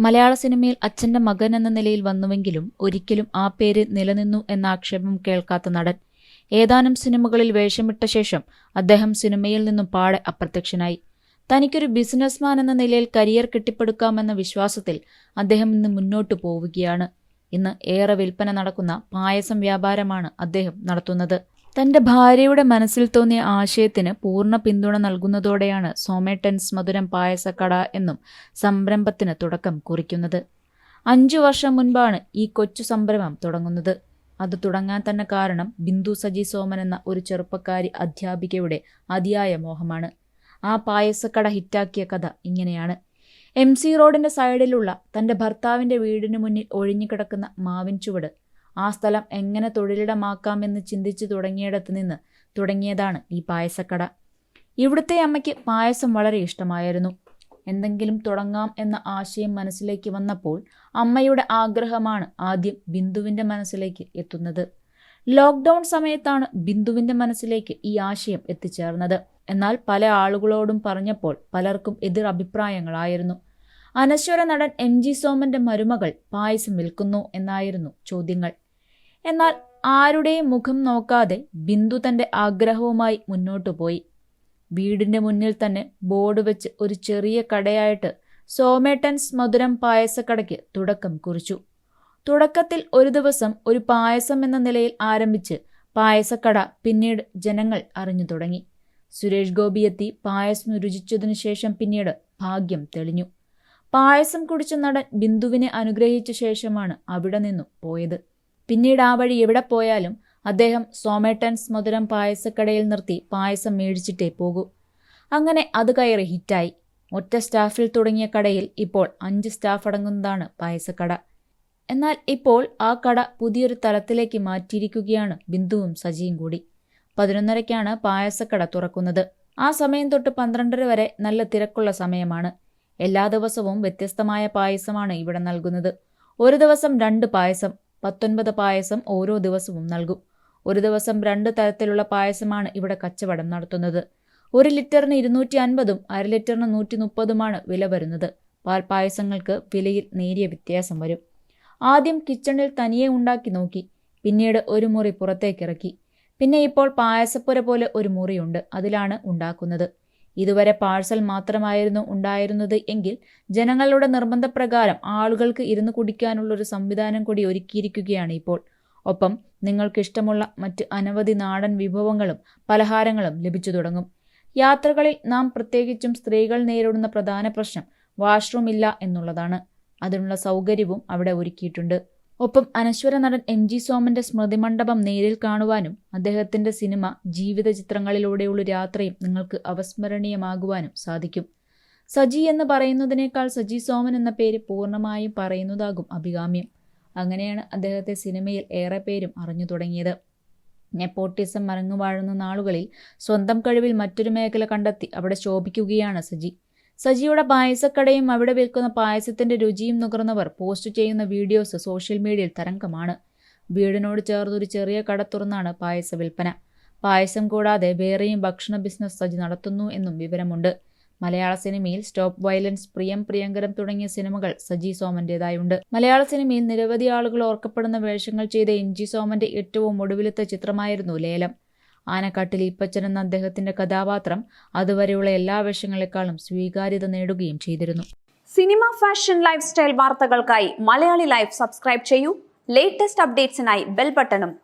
മലയാള സിനിമയിൽ അച്ഛന്റെ മകൻ എന്ന നിലയിൽ വന്നുവെങ്കിലും ഒരിക്കലും ആ പേര് നിലനിന്നു എന്ന ആക്ഷേപം കേൾക്കാത്ത നടൻ. ഏതാനും സിനിമകളിൽ വേഷമിട്ട ശേഷം അദ്ദേഹം സിനിമയിൽ നിന്നും പാടെ അപ്രത്യക്ഷനായി. തനിക്കൊരു ബിസിനസ്മാൻ എന്ന നിലയിൽ കരിയർ കെട്ടിപ്പടുക്കാമെന്ന വിശ്വാസത്തിൽ അദ്ദേഹം ഇന്ന് മുന്നോട്ടു പോവുകയാണ്. ഇന്ന് ഏറെ വിൽപ്പന നടക്കുന്ന പായസം വ്യാപാരമാണ് അദ്ദേഹം നടത്തുന്നത്. തന്റെ ഭാര്യയുടെ മനസ്സിൽ തോന്നിയ ആശയത്തിന് പൂർണ പിന്തുണ നൽകുന്നതോടെയാണ് സോമേട്ടൻസ് മധുരം പായസക്കട എന്നും സംരംഭത്തിന് തുടക്കം കുറിക്കുന്നത്. അഞ്ചു വർഷം മുൻപാണ് ഈ കൊച്ചു സംരംഭം തുടങ്ങുന്നത്. അത് തുടങ്ങാൻ തന്നെ കാരണം ബിന്ദു സജി സോമൻ എന്ന ഒരു ചെറുപ്പക്കാരി അധ്യാപികയുടെ അതിയായ മോഹമാണ്. ആ പായസക്കട ഹിറ്റാക്കിയ കഥ ഇങ്ങനെയാണ്. എം സി റോഡിന്റെ സൈഡിലുള്ള തന്റെ ഭർത്താവിന്റെ വീടിനു മുന്നിൽ ഒഴിഞ്ഞുകിടക്കുന്ന മാവിൻ ചുവട് ആ സ്ഥലം എങ്ങനെ തൊഴിലിടമാക്കാമെന്ന് ചിന്തിച്ചു തുടങ്ങിയിടത്ത് നിന്ന് തുടങ്ങിയതാണ് ഈ പായസക്കട. ഇവിടുത്തെ അമ്മയ്ക്ക് പായസം വളരെ ഇഷ്ടമായിരുന്നു. എന്തെങ്കിലും തുടങ്ങാം എന്ന ആശയം മനസ്സിലേക്ക് വന്നപ്പോൾ അമ്മയുടെ ആഗ്രഹമാണ് ആദ്യം ബിന്ദുവിന്റെ മനസ്സിലേക്ക് എത്തുന്നത്. ലോക്ക്ഡൗൺ സമയത്താണ് ബിന്ദുവിന്റെ മനസ്സിലേക്ക് ഈ ആശയം എത്തിച്ചേർന്നത്. എന്നാൽ പല ആളുകളോടും പറഞ്ഞപ്പോൾ പലർക്കും എതിർ അഭിപ്രായങ്ങളായിരുന്നു. അനശ്വര നടൻ എം ജി സോമന്റെ മരുമകൾ പായസം വിൽക്കുന്നു എന്നായിരുന്നു ചോദ്യങ്ങൾ. എന്നാൽ ആരുടെയും മുഖം നോക്കാതെ ബിന്ദു തന്റെ ആഗ്രഹവുമായി മുന്നോട്ടു പോയി. വീടിന്റെ മുന്നിൽ തന്നെ ബോർഡ് വെച്ച് ഒരു ചെറിയ കടയായിട്ട് സോമേട്ടൻസ് മധുരം പായസക്കടയ്ക്ക് തുടക്കം കുറിച്ചു. തുടക്കത്തിൽ ഒരു ദിവസം ഒരു പായസം എന്ന നിലയിൽ ആരംഭിച്ച് പായസക്കട പിന്നീട് ജനങ്ങൾ അറിഞ്ഞു തുടങ്ങി. സുരേഷ് ഗോപി എത്തി പായസം രുചിച്ചതിനു ശേഷം പിന്നീട് ഭാഗ്യം തെളിഞ്ഞു. പായസം കുടിച്ച നടൻ ബിന്ദുവിനെ അനുഗ്രഹിച്ച ശേഷമാണ് അവിടെ നിന്നും പോയത്. പിന്നീട് ആ വഴി എവിടെ പോയാലും അദ്ദേഹം സോമേട്ടൻസ് മധുരം പായസക്കടയിൽ നിർത്തി പായസം മേടിച്ചിട്ടേ പോകൂ. അങ്ങനെ അത് കയറി ഹിറ്റായി. ഒറ്റ സ്റ്റാഫിൽ തുടങ്ങിയ കടയിൽ ഇപ്പോൾ അഞ്ച് സ്റ്റാഫ് അടങ്ങുന്നതാണ് പായസക്കട. എന്നാൽ ഇപ്പോൾ ആ കട പുതിയൊരു തലത്തിലേക്ക് മാറ്റിയിരിക്കുകയാണ് ബിന്ദുവും സജിയും കൂടി. പതിനൊന്നരയ്ക്കാണ് പായസക്കട തുറക്കുന്നത്. ആ സമയം തൊട്ട് പന്ത്രണ്ടര വരെ നല്ല തിരക്കുള്ള സമയമാണ്. എല്ലാ ദിവസവും വ്യത്യസ്തമായ പായസമാണ് ഇവിടെ നൽകുന്നത്. ഒരു ദിവസം രണ്ട് പായസം പത്തൊൻപത് പായസം ഓരോ ദിവസവും നൽകും. ഒരു ദിവസം രണ്ട് തരത്തിലുള്ള പായസമാണ് ഇവിടെ കച്ചവടം നടത്തുന്നത്. ഒരു ലിറ്ററിന് ഇരുന്നൂറ്റി അൻപതും അര ലിറ്ററിന് നൂറ്റി മുപ്പതുമാണ് വില വരുന്നത്. പാൽ പായസങ്ങൾക്ക് വിലയിൽ നേരിയ വ്യത്യാസം വരും. ആദ്യം കിച്ചണിൽ തനിയെ ഉണ്ടാക്കി നോക്കി. പിന്നീട് ഒരു മുറി പുറത്തേക്കിറക്കി പിന്നെ ഇപ്പോൾ പായസപ്പുര പോലെ ഒരു മുറിയുണ്ട്. അതിലാണ് ഉണ്ടാക്കുന്നത്. ഇതുവരെ പാഴ്സൽ മാത്രമായിരുന്നു ഉണ്ടായിരുന്നത് എങ്കിൽ ജനങ്ങളുടെ നിർബന്ധപ്രകാരം ആളുകൾക്ക് ഇരുന്ന് കുടിക്കാനുള്ള ഒരു സംവിധാനം കൂടി ഒരുക്കിയിരിക്കുകയാണ് ഇപ്പോൾ. ഒപ്പം നിങ്ങൾക്കിഷ്ടമുള്ള മറ്റ് അനവധി നാടൻ വിഭവങ്ങളും പലഹാരങ്ങളും ലഭിച്ചു തുടങ്ങും. യാത്രകളിൽ നാം പ്രത്യേകിച്ചും സ്ത്രീകൾ നേരിടുന്ന പ്രധാന പ്രശ്നം വാഷ്റൂം ഇല്ല എന്നുള്ളതാണ്. അതിനുള്ള സൗകര്യവും അവിടെ ഒരുക്കിയിട്ടുണ്ട്. ഒപ്പം അനശ്വര നടൻ എം ജി സോമന്റെ സ്മൃതി മണ്ഡപം നേരിൽ കാണുവാനും അദ്ദേഹത്തിന്റെ സിനിമ ജീവിത ചിത്രങ്ങളിലൂടെയുള്ള യാത്രയും നിങ്ങൾക്ക് അവസ്മരണീയമാകുവാനും സാധിക്കും. സജി എന്ന് പറയുന്നതിനേക്കാൾ സജി സോമൻ എന്ന പേര് പൂർണമായും പറയുന്നതാകും അഭികാമ്യം. അങ്ങനെയാണ് അദ്ദേഹത്തെ സിനിമയിൽ ഏറെ പേരും അറിഞ്ഞു തുടങ്ങിയത്. നെപ്പോട്ടിസം മറങ്ങുവാഴുന്ന നാളുകളിൽ സ്വന്തം കഴിവിൽ മറ്റൊരു മേഖല കണ്ടെത്തി അവിടെ ശോഭിക്കുകയാണ് സജി. സജിയുടെ പായസക്കടയും അവിടെ വിൽക്കുന്ന പായസത്തിന്റെ രുചിയും നുകർന്നവർ പോസ്റ്റ് ചെയ്യുന്ന വീഡിയോസ് സോഷ്യൽ മീഡിയയിൽ തരംഗമാണ്. വീടിനോട് ചേർന്നൊരു ചെറിയ കട തുറന്നാണ് പായസ വിൽപ്പന. പായസം കൂടാതെ വേറെയും ഭക്ഷണ ബിസിനസ് സജി നടത്തുന്നു എന്നും വിവരമുണ്ട്. മലയാള സിനിമയിൽ സ്റ്റോപ്പ് വയലൻസ് പ്രിയം പ്രിയങ്കരം തുടങ്ങിയ സിനിമകൾ സജി സോമന്റേതായുണ്ട്. മലയാള സിനിമയിൽ നിരവധി ആളുകൾ ഓർക്കപ്പെടുന്ന വേഷങ്ങൾ ചെയ്ത എം ജി സോമന്റെ ഏറ്റവും ഒടുവിലത്തെ ചിത്രമായിരുന്നു ലേലം. ആനക്കാട്ടിൽ ഇപ്പച്ചൻ എന്ന അദ്ദേഹത്തിന്റെ കഥാപാത്രം അതുവരെയുള്ള എല്ലാ വേഷങ്ങളെക്കാളും സ്വീകാര്യത നേടുകയും ചെയ്തിരുന്നു. സിനിമ ഫാഷൻ ലൈഫ് സ്റ്റൈൽ വാർത്തകൾക്കായി മലയാളി ലൈഫ് സബ്സ്ക്രൈബ് ചെയ്യൂ. ലേറ്റസ്റ്റ് അപ്ഡേറ്റ്സിനായി ബെൽ ബട്ടണും